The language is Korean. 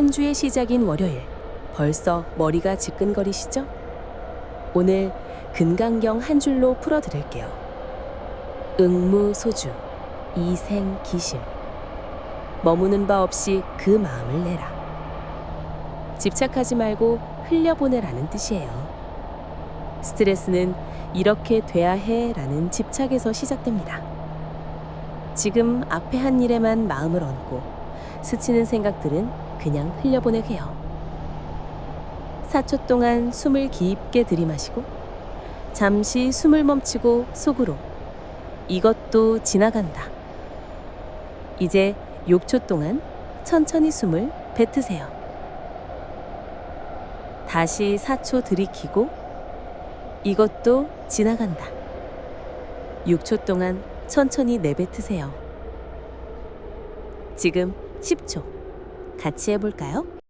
한 주의 시작인 월요일. 벌써 머리가 지끈거리시죠? 오늘 근강경 한 줄로 풀어드릴게요. 응무소주, 이생기심. 머무는 바 없이 그 마음을 내라. 집착하지 말고 흘려보내라는 뜻이에요. 스트레스는 이렇게 돼야 해 라는 집착에서 시작됩니다. 지금 앞에 한 일에만 마음을 얹고 스치는 생각들은 그냥 흘려보내게 요. 4초 동안 숨을 깊게 들이마시고 잠시 숨을 멈추고 속으로 이것도 지나간다. 이제 6초 동안 천천히 숨을 뱉으세요. 다시 4초 들이키고 이것도 지나간다. 6초 동안 천천히 내뱉으세요. 지금 10초 같이 해볼까요?